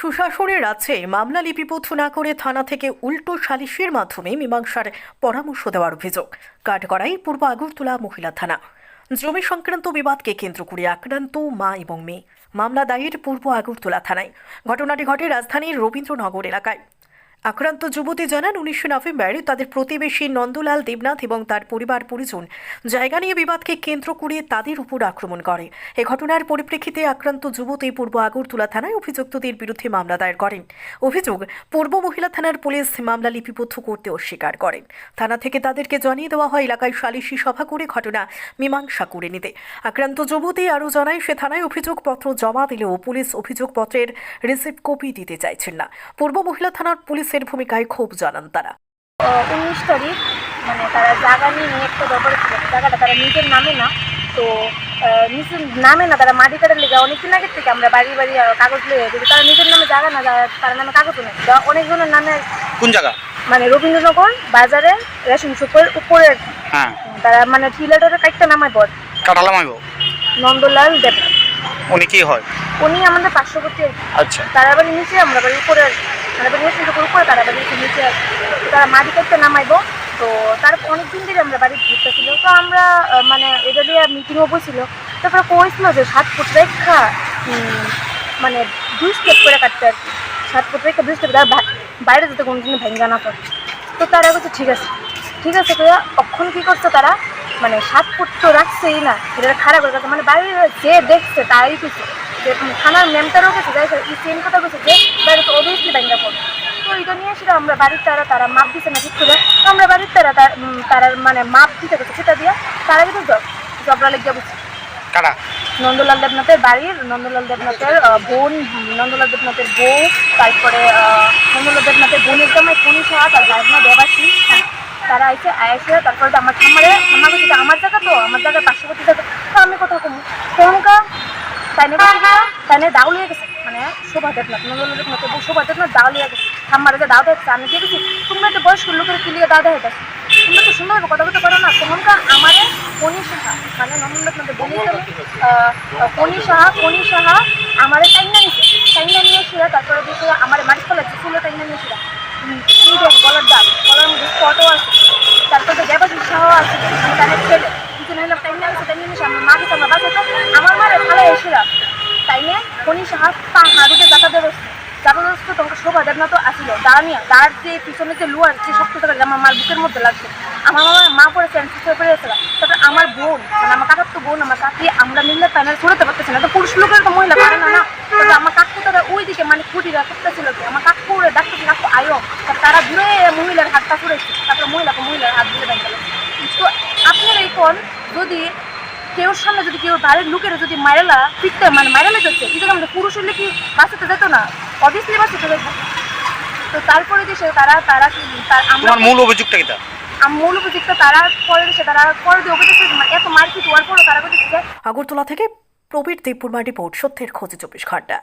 সুশাসনের আছে মামলা লিপিবদ্ধ না করে থানা থেকে উল্টো সালিশের মাধ্যমে মীমাংসার পরামর্শ দেওয়ার অভিযোগ। কাঠগড়াই, পূর্ব আগরতলা, মহিলা থানা। জমি সংক্রান্ত বিবাদকে কেন্দ্র করে আক্রান্ত মা এবং মেয়ে। মামলা দায়ের পূর্ব আগরতলা থানায়। ঘটনাটি ঘটে রাজধানীর রবীন্দ্রনগর এলাকায়। আক্রান্ত যুবতী জানান, উনিশে নভেম্বর তাদের প্রতিবেশী নন্দলাল দেবনাথ এবং তার পরিবার পরিজন জায়গা নিয়ে বিবাদকে কেন্দ্র করে তাদের উপর আক্রমণ করে। এ ঘটনার পরিপ্রেক্ষিতে আক্রান্ত যুবতী পূর্ব আগরতলা থানায় অভিযুক্তদের বিরুদ্ধে মামলা দায়ের করেন। অভিযোগ, পূর্ব মহিলা থানার পুলিশ মামলা লিপিবদ্ধ করতে অস্বীকার করেন। থানা থেকে তাদেরকে জানিয়ে দেওয়া হয়, এলাকায় সালিশি সভা করে ঘটনা মীমাংসা করে নিতে। আক্রান্ত যুবতী আরও জানায়, সে থানায় অভিযোগপত্র জমা দিলেও পুলিশ অভিযোগপত্রের রিসিপ্ট কপি দিতে চাইছেন না। পূর্ব মহিলা থানার পুলিশের ভূমিকায় ক্ষোভ জানান তারা। উনিশ তারিখ মানে তারা জায়গা নিয়ে নিয়ে একটা ব্যাপার ছিল। জায়গাটা তারা নিজের নামে না তো আহ, নিজের নামে না তারা মাটি কাটার লেগে অনেকদিন আগের থেকে আমরা বাড়ি বাড়ি কাগজ লিয়ে কিন্তু তারা নিজের নামে জায়গা না তার নামে কাগজ নেই। অনেকজনের নামে কোন জায়গা মানে রবীন্দ্রনগর বাজারে রেশন সুপের উপরে হ্যাঁ। তারা মানে টিলারের কাইটটা নামায় পর নন্দলাল দেবনাথ উনি কি হয়? উনি আমাদের পার্শ্ববর্তী আচ্ছা। তারা বাড়ি নিচে আমরা বাড়ি উপরে। মানে রেশন সুপের উপরে তারা বাড়ি নিচে তারা মাটি কাটতে নামাইবো। তো তার অনেকদিন ধরে আমরা বাড়ি ঘুরতেছিল তো আমরা মানে এটা নিয়ে মিটিংও বসছিল। তারপরে কইছিল যে সাত ফুট রেখা মানে দুই স্টেপ করে কাটতে আর কি। সাত ফুট রেখা, দুই স্টেপ তার বাইরে যাতে কোনো দিন ভেঙে না পড়ে। তো তারা বলছে, ঠিক আছে। ঠিক আছে, তো কখন কী করছে তারা? মানে সাত ফুট তো রাখছেই না। এটা খারাপ গেছে মানে বাইরে যে দেখছে, তারাই কিছু যে থানার ম্যামটারও গেছে যাই এই সেম কথা বলছে যে বাইরে তো অবভিয়াসলি ভেঙে পড়ে তো নিয়ে সেটা আমরা বাড়ির তারা তারা মাপ দিছে না ঠিক করে। আমরা বাড়ির তারা তার মানে মাপ দিতে গেছে সেটা দিয়ে তারা কিন্তু জব জবরা লেগে বুঝছে কারা? নন্দলাল দেবনাথের বাড়ির নন্দলাল দেবনাথের বোন নন্দলাল দেবনাথের বউ তারপরে নন্দলাল দেবনাথের বোনের জামাই কনিষা তার ভাইনা দেবাসী হ্যাঁ তারা আইসে আইসে তারপরে আমার খামারে আমার কাছে আমার জায়গা তো আমার জায়গার পার্শ্ববর্তী জায়গা। তো আমি কোথাও কমু তখনকা তাইনে তাইনে দাও লিয়ে গেছে। মানে শোভা দেবনাথ নন্দলাল দেবনাথের বউ শোভা দেবনাথ দাও লিয়ে গেছে। খামারে যে দাও দেখছে আমি দেখেছি, তোমরা একটা বয়স্ক লোকের কি লিয়ে দাও দেখে তোমরা তো সুন্দর কথা বলতে পারো না তখনকা আমারে কনি সাহা মানে নন্দন দেবনাথের বলি কনি সাহা কনি সাহা আমার টাইনা নিছে টাইনা নিয়ে এসে তারপরে দেখে আমার মাটি ফেলাচ্ছে চুলে টাইনা নিয়ে এসে দেখ। গলার দাগ, গলার মধ্যে ফটো আছে। তারপরে দেবাশী সাহ আছে তাদের ছেলে। পিছনে হলাম টাইনা নিছে টাইনা নিয়ে আমার মাকে তো আমার আমার মারে ভালো এসে তাই নিয়ে কনি সাহা পা হাড়িতে জাতা দেবে জাতাদস্ত তোমাকে শোভা দেবনাথ আসিল। দাঁড়ানিয়া তার যে পিছনে যে লুয়ার, যে শক্ত থাকে আমার মার বুকের মধ্যে লাগছে। আমার মামা মা পড়েছে সুস্থ পড়ে গেছিল তারপরে আমার বোন মানে আমার কাকার তো বোন, আমার কাকি, আমরা মিললে প্যানেল ছড়াতে পারতেছি না। তো পুরুষ লোকের তো মহিলা পারে না না? তারপরে আমার কাকু তারা ওই দিকে মানে খুঁটিরা করতেছিল কি? আমার কাকু ওরে ডাকতেছে, কাকু, আয়ো। তা তারা দূরে মহিলার হাতটা করেছে তারপরে মহিলাকে মহিলার হাত দিয়ে বেঁধে তো আপনার এই কোন যদি কেউর সামনে যদি কেউ বাড়ির লোকের যদি মারেলা পিটতে মানে মারেলা যাচ্ছে কিন্তু আমাদের পুরুষ হলে কি বাঁচাতে যেত না? অবভিয়াসলি বাঁচাতে থাকে তো তারপরে যে সে তারা তারা কি- আমার আমরা মূল অভিযোগটা কি আম- মূল অভিযোগটা তারা পরে সে তারা পরে দিয়ে অভিযোগ মানে এত মারপিট হওয়ার পরও তারা বলছে যে আগরতলা থেকে প্রবীর দেবপুর মাটি রিপোর্ট সত্যের খোঁজে চব্বিশ ঘণ্টা।